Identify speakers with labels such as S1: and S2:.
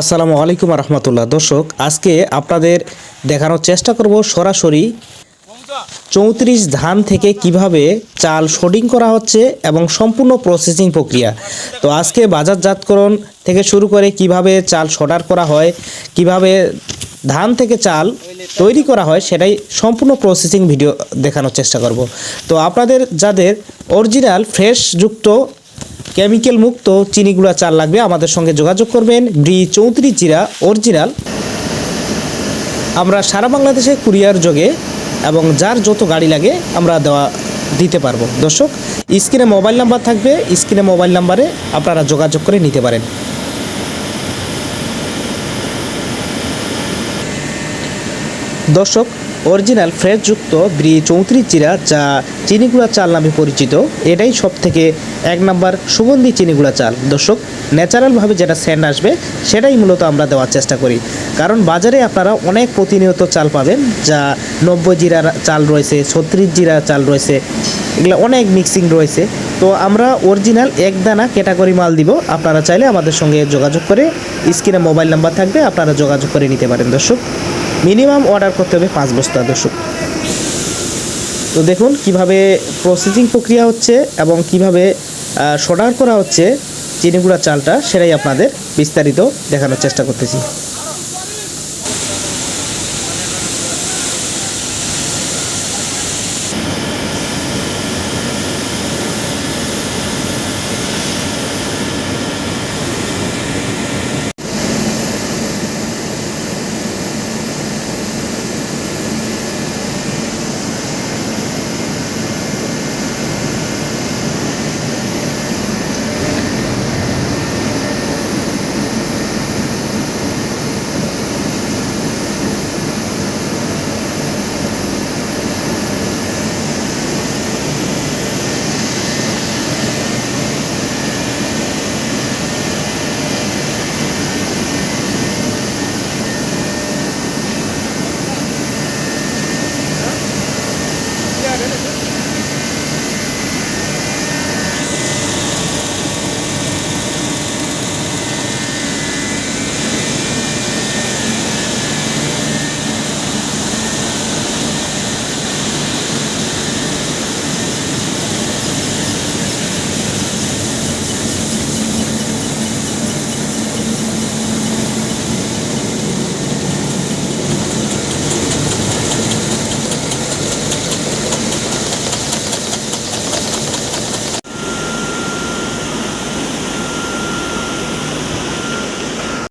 S1: আসসালামু আলাইকুম রহমতুল্লাহ দর্শক, আজকে আপনাদের দেখানোর চেষ্টা করব সরাসরি চৌত্রিশ ধান থেকে কীভাবে চাল শোডিং করা হচ্ছে এবং সম্পূর্ণ প্রসেসিং প্রক্রিয়া। তো আজকে বাজারজাতকরণ থেকে শুরু করে কীভাবে চাল শোডার করা হয়, কীভাবে ধান থেকে চাল তৈরি করা হয়, সেটাই সম্পূর্ণ প্রসেসিং ভিডিও দেখানোর চেষ্টা করব। তো আপনাদের, যাদের অরিজিনাল ফ্রেশ যুক্ত কেমিক্যাল মুক্ত চিনিগুলা চাল লাগবে। আমাদের সঙ্গে যোগাযোগ করবেন ব্রি চৌত্রিশ জিরা অরিজিনাল আমরা সারা বাংলাদেশে কুরিয়ার যোগে এবং যার যত গাড়ি লাগে আমরা দেওয়া দিতে পারব। দর্শক, স্ক্রিনে মোবাইল নাম্বার থাকবে। স্ক্রিনে মোবাইল নাম্বারে আপনারা যোগাযোগ করে নিতে পারেন। দর্শক অরিজিনাল ফ্রেশযুক্ত ব্রি চৌত্রিশ জিরা যা চিনিগুড়া চাল নামে পরিচিত। এটাই সব থেকে এক নাম্বার সুগন্ধি চিনিগুড়া চাল। দর্শক, ন্যাচারালভাবে যেটা স্যান্ড আসবে, সেটাই মূলত আমরা দেওয়ার চেষ্টা করি। কারণ বাজারে আপনারা অনেক প্রতিনিয়ত চাল পাবেন, যা নব্বই জিরা চাল রয়েছে, ছত্রিশ জিরা চাল রয়েছে, এগুলো অনেক মিক্সিং রয়েছে। তো আমরা অরিজিনাল এক দানা ক্যাটাগরি মাল দিব। আপনারা চাইলে আমাদের সঙ্গে যোগাযোগ করে স্ক্রিনে মোবাইল নাম্বার থাকবে, আপনারা যোগাযোগ করে নিতে পারেন। দর্শক মিনিমাম অর্ডার করতে হবে পাঁচ বস্তা দর্শক। তো দেখুন কীভাবে প্রসেসিং প্রক্রিয়া হচ্ছে এবং কীভাবে সর্ডার করা হচ্ছে চিনিগুড়া চালটা, সেটাই আপনাদের বিস্তারিত দেখানোর চেষ্টা করতেছি।